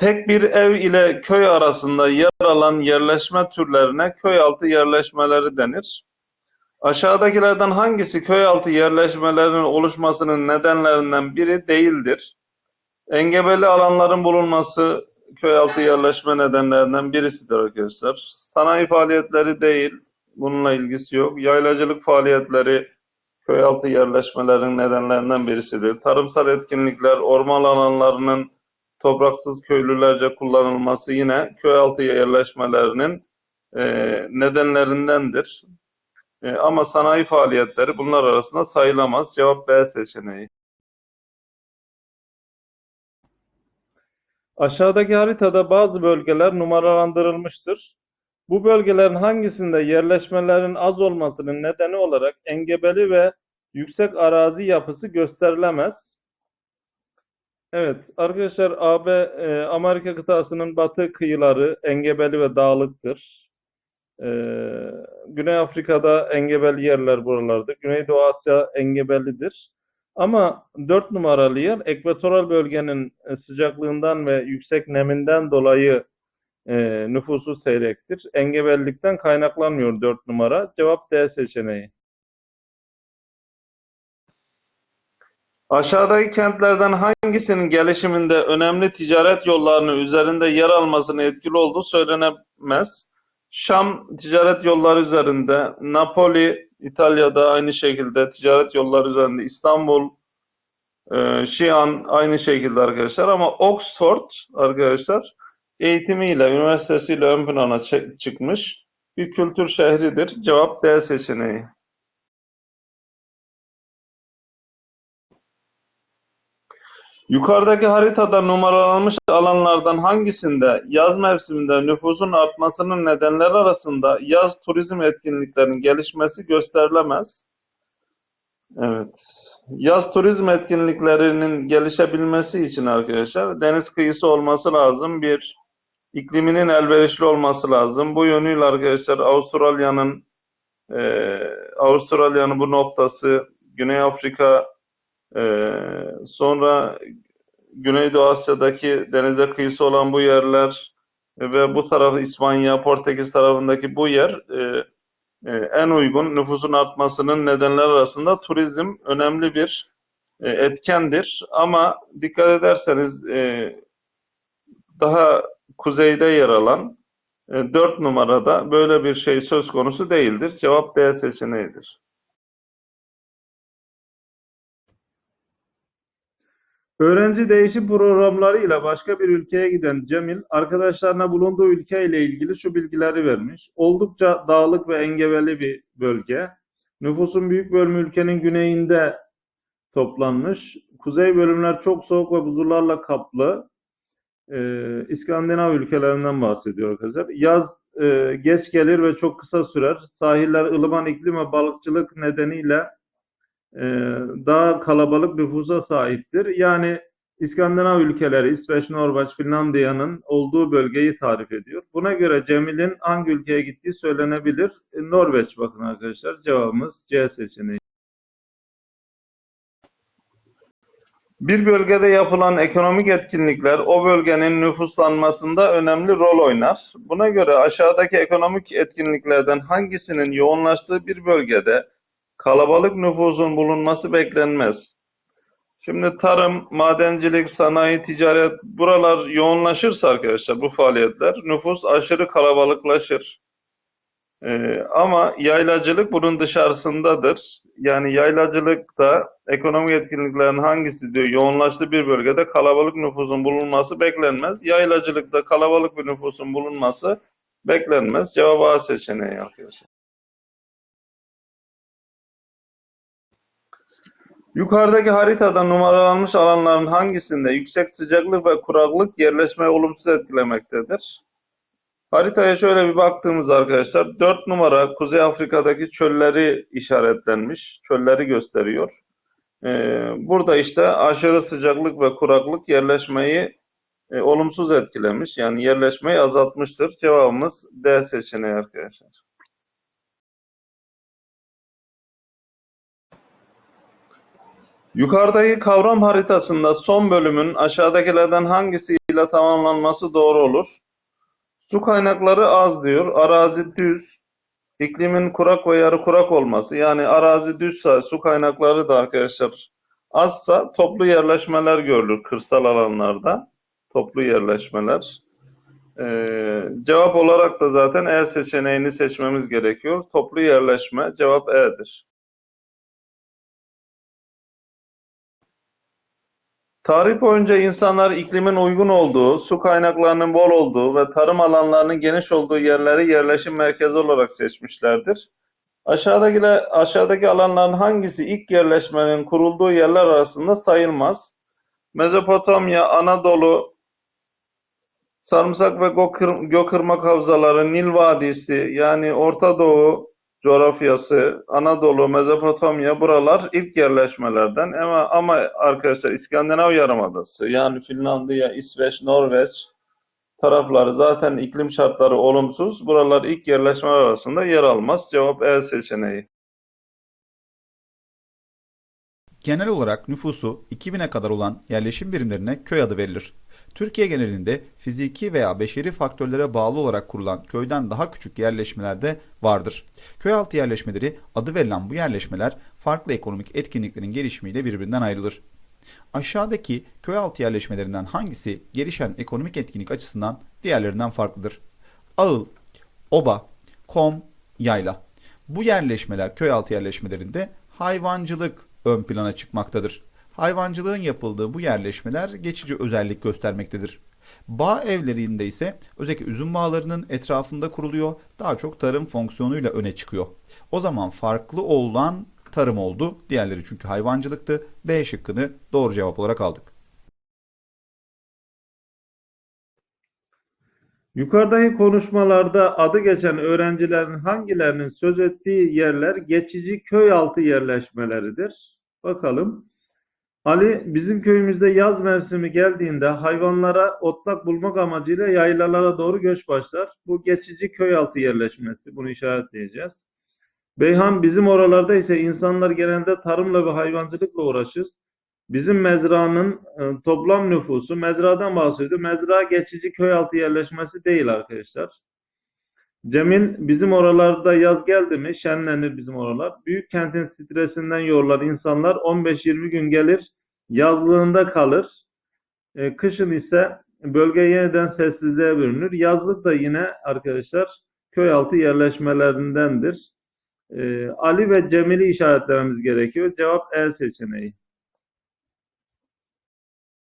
Tek bir ev ile köy arasında yer alan yerleşme türlerine köy-altı yerleşmeleri denir. Aşağıdakilerden hangisi köy-altı yerleşmelerinin oluşmasının nedenlerinden biri değildir? Engebeli alanların bulunması köy-altı yerleşme nedenlerinden birisidir arkadaşlar. Sanayi faaliyetleri değil, bununla ilgisi yok. Yaylacılık faaliyetleri köy-altı yerleşmelerin nedenlerinden birisidir. Tarımsal etkinlikler, orman alanlarının topraksız köylülerce kullanılması yine köy-altı yerleşmelerinin e, nedenlerindendir. E, ama sanayi faaliyetleri bunlar arasında sayılamaz. Cevap B seçeneği. Aşağıdaki haritada bazı bölgeler numaralandırılmıştır. Bu bölgelerin hangisinde yerleşmelerin az olmasının nedeni olarak engebeli ve yüksek arazi yapısı gösterilemez? Evet, arkadaşlar AB, e, Amerika kıtasının batı kıyıları engebeli ve dağlıktır. E, Güney Afrika'da engebeli yerler buralardır. Güneydoğu Asya engebelidir. Ama 4 numaralı yer ekvatoral bölgenin e, sıcaklığından ve yüksek neminden dolayı e, nüfusu seyrektir. Engebelilikten kaynaklanmıyor 4 numara. Cevap D seçeneği. Aşağıdaki kentlerden hangisinin gelişiminde önemli ticaret yollarının üzerinde yer almasının etkili olduğu söylenemez. Şam ticaret yolları üzerinde, Napoli İtalya'da aynı şekilde ticaret yolları üzerinde, İstanbul, e, Şian aynı şekilde arkadaşlar ama Oxford arkadaşlar eğitimiyle, üniversitesiyle ön plana çı- çıkmış bir kültür şehridir. Cevap D seçeneği. Yukarıdaki haritada numaralanmış alanlardan hangisinde yaz mevsiminde nüfusun artmasının nedenleri arasında yaz turizm etkinliklerinin gelişmesi gösterilemez? Evet. Yaz turizm etkinliklerinin gelişebilmesi için arkadaşlar deniz kıyısı olması lazım. Bir, ikliminin elverişli olması lazım. Bu yönüyle arkadaşlar Avustralya'nın eee Avustralya'nın bu noktası, Güney Afrika, eee, sonra Güneydoğu Asya'daki denize kıyısı olan bu yerler ve bu tarafı İspanya, Portekiz tarafındaki bu yer eee, eee, en uygun nüfusun artmasının nedenleri arasında turizm önemli bir eee, etkendir. Ama dikkat ederseniz daha kuzeyde yer alan e, 4 numarada böyle bir şey söz konusu değildir. Cevap D seçeneğidir. Öğrenci değişim programlarıyla başka bir ülkeye giden Cemil, arkadaşlarına bulunduğu ülkeyle ilgili şu bilgileri vermiş. Oldukça dağlık ve engebeli bir bölge. Nüfusun büyük bölümü ülkenin güneyinde toplanmış. Kuzey bölümler çok soğuk ve buzullarla kaplı. Ee, İskandinav ülkelerinden bahsediyor arkadaşlar. Yaz e, geç gelir ve çok kısa sürer. Sahiller ılıman iklim ve balıkçılık nedeniyle daha kalabalık nüfusa sahiptir. Yani İskandinav ülkeleri, İsveç, Norveç, Finlandiya'nın olduğu bölgeyi tarif ediyor. Buna göre Cemil'in hangi ülkeye gittiği söylenebilir. E, Norveç bakın arkadaşlar. Cevabımız C seçeneği. Bir bölgede yapılan ekonomik etkinlikler o bölgenin nüfuslanmasında önemli rol oynar. Buna göre aşağıdaki ekonomik etkinliklerden hangisinin yoğunlaştığı bir bölgede kalabalık nüfusun bulunması beklenmez? Şimdi tarım, madencilik, sanayi, ticaret buralar yoğunlaşırsa arkadaşlar bu faaliyetler nüfus aşırı kalabalıklaşır. Ee, ama yaylacılık bunun dışarısındadır. Yani yaylacılıkta ekonomik etkinliklerin hangisi diyor yoğunlaştığı bir bölgede kalabalık nüfusun bulunması beklenmez. Yaylacılıkta kalabalık bir nüfusun bulunması beklenmez. Cevap A seçeneği arkadaşlar. Yukarıdaki haritada numaralanmış alanların hangisinde yüksek sıcaklık ve kuraklık yerleşmeyi olumsuz etkilemektedir? Haritaya şöyle bir baktığımızda arkadaşlar 4 numara Kuzey Afrika'daki çölleri işaretlenmiş. Çölleri gösteriyor. Ee, burada işte aşırı sıcaklık ve kuraklık yerleşmeyi e, olumsuz etkilemiş. Yani yerleşmeyi azaltmıştır. Cevabımız D seçeneği arkadaşlar. Yukarıdaki kavram haritasında son bölümün aşağıdakilerden hangisiyle tamamlanması doğru olur? Su kaynakları az diyor. Arazi düz. İklimin kurak ve yarı kurak olması. Yani arazi düzse su kaynakları da arkadaşlar azsa toplu yerleşmeler görülür kırsal alanlarda. Toplu yerleşmeler. Ee, cevap olarak da zaten E seçeneğini seçmemiz gerekiyor. Toplu yerleşme cevap E'dir. Tarih boyunca insanlar iklimin uygun olduğu, su kaynaklarının bol olduğu ve tarım alanlarının geniş olduğu yerleri yerleşim merkezi olarak seçmişlerdir. Aşağıdaki, aşağıdaki alanların hangisi ilk yerleşmenin kurulduğu yerler arasında sayılmaz? Mezopotamya, Anadolu, Sarımsak ve Gökır- Gökırmak Havzaları, Nil Vadisi yani Orta Doğu coğrafyası, Anadolu, Mezopotamya buralar ilk yerleşmelerden ama, ama arkadaşlar İskandinav Yarımadası yani Finlandiya, İsveç, Norveç tarafları zaten iklim şartları olumsuz. Buralar ilk yerleşmeler arasında yer almaz. Cevap E seçeneği. Genel olarak nüfusu 2000'e kadar olan yerleşim birimlerine köy adı verilir. Türkiye genelinde fiziki veya beşeri faktörlere bağlı olarak kurulan köyden daha küçük yerleşmeler de vardır. Köy altı yerleşmeleri adı verilen bu yerleşmeler farklı ekonomik etkinliklerin gelişimiyle birbirinden ayrılır. Aşağıdaki köy altı yerleşmelerinden hangisi gelişen ekonomik etkinlik açısından diğerlerinden farklıdır? Ağıl, oba, kom, yayla. Bu yerleşmeler köy altı yerleşmelerinde hayvancılık ön plana çıkmaktadır. Hayvancılığın yapıldığı bu yerleşmeler geçici özellik göstermektedir. Bağ evlerinde ise özellikle üzüm bağlarının etrafında kuruluyor. Daha çok tarım fonksiyonuyla öne çıkıyor. O zaman farklı olan tarım oldu. Diğerleri çünkü hayvancılıktı. B şıkkını doğru cevap olarak aldık. Yukarıdaki konuşmalarda adı geçen öğrencilerin hangilerinin söz ettiği yerler geçici köy altı yerleşmeleridir? Bakalım. Ali bizim köyümüzde yaz mevsimi geldiğinde hayvanlara otlak bulmak amacıyla yaylalara doğru göç başlar. Bu geçici köy altı yerleşmesi. Bunu işaretleyeceğiz. Beyhan bizim oralarda ise insanlar genelde tarımla ve hayvancılıkla uğraşır. Bizim mezranın e, toplam nüfusu mezradan bahsediyor. Mezra geçici köy altı yerleşmesi değil arkadaşlar. Cemil bizim oralarda yaz geldi mi şenlenir bizim oralar. Büyük kentin stresinden yorlar insanlar 15-20 gün gelir yazlığında kalır. E, kışın ise bölge yeniden sessizliğe bürünür. Yazlık da yine arkadaşlar köy altı yerleşmelerindendir. E, Ali ve Cemil'i işaretlememiz gerekiyor. Cevap E seçeneği.